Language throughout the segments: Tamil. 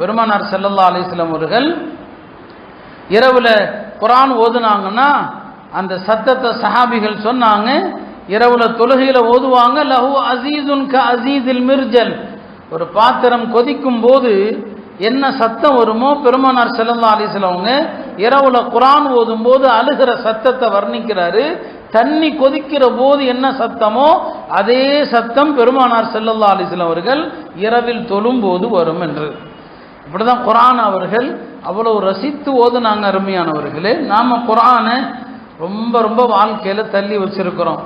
பெருமானார் செல்லல்லா அலைஹி அவர்கள் இரவில் குரான் ஓதுனாங்கன்னா அந்த சத்தத்தை சஹாபிகள் சொன்னாங்க இரவுல தொழுகையில் ஓதுவாங்க லஹு அசீதுன் க அசீதில் மிர்ஜல். ஒரு பாத்திரம் கொதிக்கும் போது என்ன சத்தம் வருமோ பெருமானார் செல்லல்லா அலைஹி அவங்க இரவுல குரான் ஓதும் போது அழுகிற சத்தத்தை வர்ணிக்கிறாரு. தண்ணி கொதிக்கிற போது என்ன சத்தமோ அதே சத்தம் பெருமானார் செல்லல்லா அலைஹி அவர்கள் இரவில் தொழும்போது வரும் என்று. இப்படிதான் குரான் அவர்கள் அவ்வளவு ரசித்து ஓதுனாங்க அருமையானவர்களே. நாம குரானை ரொம்ப ரொம்ப வாழ்க்கையில தள்ளி வச்சிருக்கிறோம்.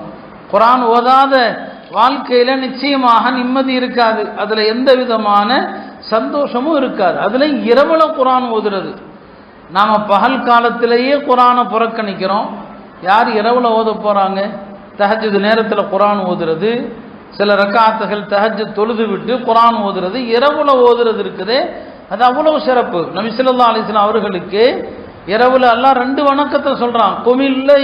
குரான் ஓதாத வாழ்க்கையில நிச்சயமாக நிம்மதி இருக்காது. அதுல எந்த விதமான சந்தோஷமும் இருக்காது. அதுல இரவுல குரான் ஓதுறது. நாம பகல் காலத்திலேயே குரானை புறக்கணிக்கிறோம். யார் இரவுல ஓத போறாங்க? தஹஜது நேரத்தில் குரான் ஓதுறது. சில ரக்காத்துகள் தஹஜ் தொழுது விட்டு குரான் ஓதுறது. இரவுல ஓதுறது இருக்குதே. அது அவ்வளவு சிறப்பு. நபி ஸல்லல்லாஹு அலைஹி அவர்களுக்கு இரவுல அல்லாஹ் ரெண்டு வணக்கத்தை சொல்றான். குமில்லை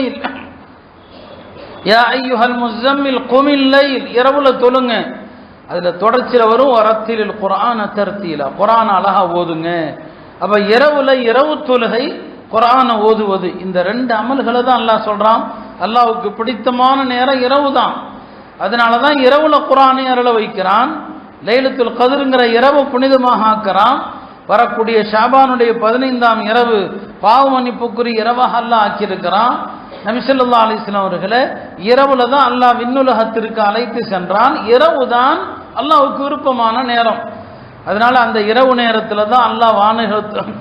யா ஐயுஹல் முஸம்மில் குமில்லைல். இரவுல தொழுங்க. அதுல தொடர்ச்சியில் வரும். வரத்திலில் குரான தர்த்தீலா குரான் அழகா ஓதுங்க. அப்ப இரவுல இரவு தொழுகை குரானை ஓதுவது. இந்த ரெண்டு அமல்களை தான் அல்லாஹ் சொல்றான். அல்லாவுக்கு பிடித்தமான நேரம் இரவு தான். அதனால தான் இரவுல குரானை அருள வைக்கிறான். லைலத்துல் கதிருங்கிற இரவு புனிதமாக ஆக்கிறான். வரக்கூடிய ஷாபானுடைய பதினைந்தாம் இரவு பாவ மன்னிப்புக்குரிய இரவாக அல்லாஹ் ஆக்கியிருக்கிறான். நபிசல்லா அலிஸ்லாம் அவர்களை இரவுல தான் அல்லாஹ் விண்ணுலகத்திற்கு அழைத்து சென்றான். இரவு தான் அல்லாவுக்கு விருப்பமான நேரம். அதனால அந்த இரவு நேரத்தில் தான் அல்லாஹ் வானுக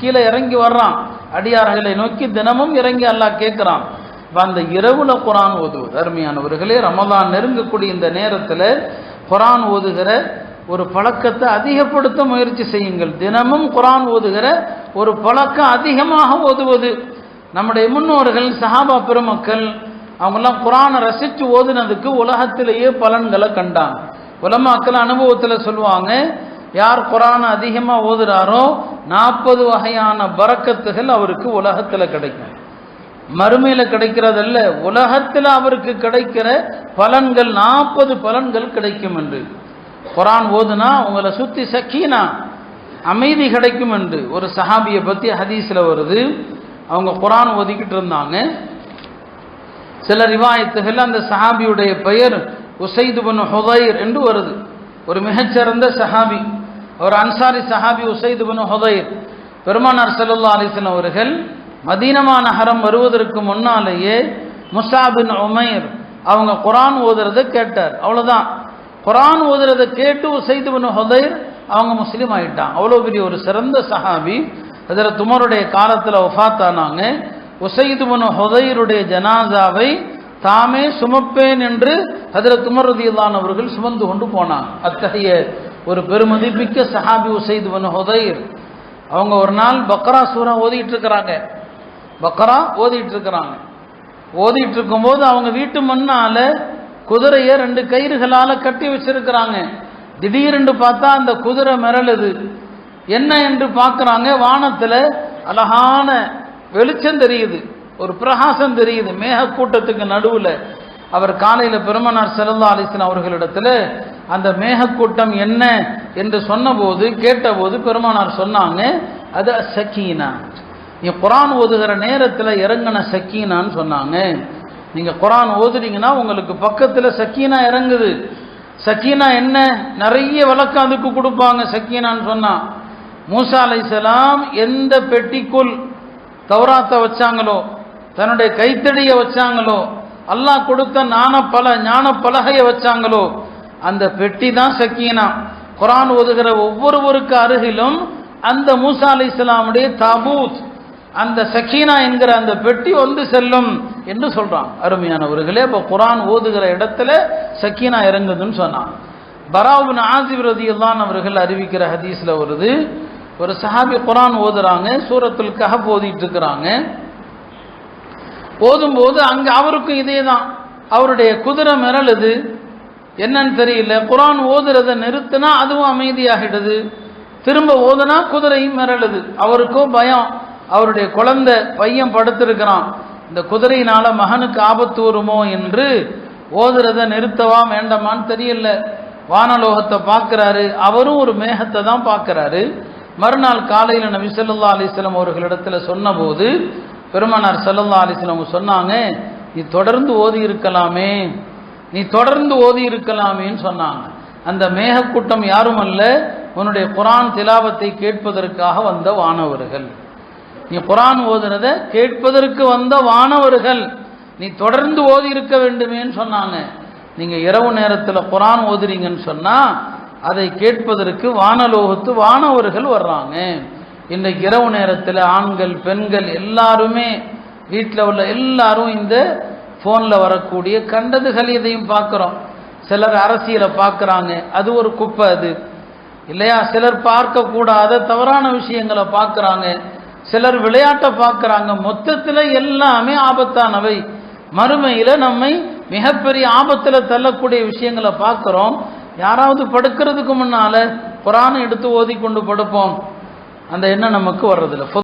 கீழே இறங்கி வர்றான். அடியார்களை நோக்கி தினமும் இறங்கி அல்லாஹ் கேட்குறான். இப்போ அந்த இரவுல குரான் ஓதுவது. அருமையானவர்களே ரமதான் நெருங்கக்கூடிய இந்த நேரத்தில் குரான் ஓதுகிற ஒரு பழக்கத்தை அதிகப்படுத்த முயற்சி செய்யுங்கள். தினமும் குரான் ஓதுகிற ஒரு பழக்கம் அதிகமாக ஓதுவது. நம்முடைய முன்னோர்கள் சஹாபா பெருமக்கள் அவங்கெல்லாம் குரானை ரசித்து ஓதுனதுக்கு உலகத்திலேயே பலன்களை கண்டாங்க. உலமாக்கள் அனுபவத்தில் சொல்லுவாங்க யார் குரானை அதிகமாக ஓதுறாரோ நாற்பது வகையான பறக்கத்துகள் அவருக்கு உலகத்தில் கிடைக்கும். மறுமையில் கிடைக்கிறதல்ல உலகத்தில் அவருக்கு கிடைக்கிற பலன்கள் நாற்பது பலன்கள் கிடைக்கும் என்று. குரான் ஓதுனா உங்களை சுற்றி சக்கீனா அமைதி கிடைக்கும் என்று. ஒரு சஹாபியை பற்றி ஹதீஸில் வருது. அவங்க குரான் ஓதிக்கிட்டு இருந்தாங்க. சில ரிவாயத்துகள் அந்த சஹாபியுடைய பெயர் உசைது பன் ஹுதைர் என்று வருது. ஒரு மிகச்சிறந்த சஹாபி. அவர் அன்சாரி சஹாபி உசைது பன் ஹுதைர். பெருமானார் சல்லா அலிஸ்லாம் அவர்கள் மதீனமா நகரம் வருவதற்கு முன்னாலேயே முசாபின் உமைர் அவங்க குரான் ஓதுறதை கேட்டார். அவ்வளோதான் குரான் ஓதுறதை கேட்டு உசைது பன் ஹொதைர் அவங்க முஸ்லீம் ஆகிட்டான் அவ்வளோ பெரிய ஒரு சிறந்த சஹாபி. அதில் துமருடைய காலத்தில் ஒஃபாத்தானாங்க உசைது பனு ஹுதைருடைய ஜனாசாவை தாமே சுமப்பேன் என்று அதில் துமரதியில்லான் அவர்கள் சுமந்து கொண்டு போனாங்க. அத்தகைய ஒரு பெருமதிப்பிக்க சஹாபி உசைது பண்ண ஹொதைர். அவங்க ஒரு நாள் பக்ரா சூரா ஓதிட்டு இருக்கிறாங்க. பக்ரா ஓதிட்டு இருக்கிறாங்க. ஓதிட்டு இருக்கும்போது அவங்க வீட்டு முன்னால் குதிரையை ரெண்டு கயிறுகளால் கட்டி வச்சிருக்கிறாங்க. திடீரென்று பார்த்தா அந்த குதிரை மிரளுது. என்ன என்று பார்க்குறாங்க வானத்தில் அழகான வெளிச்சம் தெரியுது. ஒரு பிரகாசம் தெரியுது மேகக்கூட்டத்துக்கு நடுவில். அவர் காலையில் பெருமனார் செல்லா அலிஸ்லாம் அவர்களிடத்தில் அந்த மேகக்கூட்டம் என்ன என்று சொன்னபோது கேட்டபோது பெருமானார் சொன்னாங்க அது சக்கீனா நீ குரான் ஓதுகிற நேரத்தில் இறங்கின சக்கீனான்னு சொன்னாங்க. நீங்கள் குரான் ஓதுறீங்கன்னா உங்களுக்கு பக்கத்தில் சக்கீனா இறங்குது. சக்கீனா என்ன? நிறைய விளக்கம் அதுக்கு கொடுப்பாங்க சக்கீனான்னு சொன்னால் மூசா அலைசலாம் எந்த பெட்டிக்குள் தௌராத்தை வச்சாங்களோ தன்னுடைய கைத்தடியை வச்சாங்களோ அல்லாஹ் கொடுத்த ஞான பல ஞான பலகையை வச்சாங்களோ அந்த பெட்டி தான் சக்கீனா. குரான் ஓதுகிற ஒவ்வொருவருக்கு அருகிலும் அந்த மூசா அலை இஸ்லாமுடைய தாபூத் அந்த சக்கீனா என்கிற அந்த பெட்டி வந்து செல்லும் என்று சொல்றான். அருமையானவர்களே இப்போ குரான் ஓதுகிற இடத்துல சக்கீனா இறங்குதுன்னு சொன்னான். பராவுன் ஆசிப் ரதியல்லான் அவர்கள் அறிவிக்கிற ஹதீஸ்ல வருது ஒரு சஹாபி குரான் ஓதுறாங்க சூரத்துல் கஹப் ஓதிட்டு இருக்கிறாங்க ஓதும்போது அங்கே அவருக்கும் இதே தான் அவருடைய குதிரை மிரளுது என்னன்னு தெரியல. குரான் ஓதுறதை நிறுத்தினா அதுவும் அமைதியாகிடுது. திரும்ப ஓதுனா குதிரையும் மிரளுது அவருக்கும் பயம். அவருடைய குழந்தை பையன் படுத்திருக்கிறான். இந்த குதிரையினால மகனுக்கு ஆபத்து வருமோ என்று ஓதுறத நிறுத்தவா வேண்டாமான்னு தெரியல. வானலோகத்தை பார்க்குறாரு. அவரும் ஒரு மேகத்தை தான் பார்க்குறாரு. மறுநாள் காலையில் நபி சொல்லா அலைஹி அவர்களிடத்தில் சொன்னபோது பெருமானார் சல்லல்லா அலைஹி அவங்க சொன்னாங்க நீ தொடர்ந்து ஓதி இருக்கலாமே. நீ தொடர்ந்து ஓதி இருக்கலாமேன்னு சொன்னாங்க. அந்த மேகக்கூட்டம் யாரும் அல்ல உன்னுடைய குரான் திலாபத்தை கேட்பதற்காக வந்த வானவர்கள். நீ குரான் ஓதுனத கேட்பதற்கு வந்த வானவர்கள் நீ தொடர்ந்து ஓதி இருக்க வேண்டுமேன்னு சொன்னாங்க. நீங்க இரவு நேரத்தில் குரான் ஓதுறீங்கன்னு சொன்னா அதை கேட்பதற்கு வானலோகத்து வானவர்கள் வர்றாங்க. இன்றைக்கு இரவு நேரத்தில் ஆண்கள் பெண்கள் எல்லாருமே வீட்டில் உள்ள எல்லாரும் இந்த ஃபோனில் வரக்கூடிய கண்டதுகள் இதையும் பார்க்குறோம். சிலர் அரசியலை பார்க்குறாங்க. அது ஒரு குப்பை அது. இல்லையா? சிலர் பார்க்கக்கூடாத தவறான விஷயங்களை பார்க்குறாங்க. சிலர் விளையாட்டை பார்க்குறாங்க. மொத்தத்தில் எல்லாமே ஆபத்தானவை. மறுமையில் நம்மை மிகப்பெரிய ஆபத்தில் தள்ளக்கூடிய விஷயங்களை பார்க்குறோம். யாராவது படுக்கிறதுக்கு முன்னால் குரானை எடுத்து ஓதி கொண்டு படுப்போம். அந்த எண்ணம் நமக்கு வர்றதில்லை.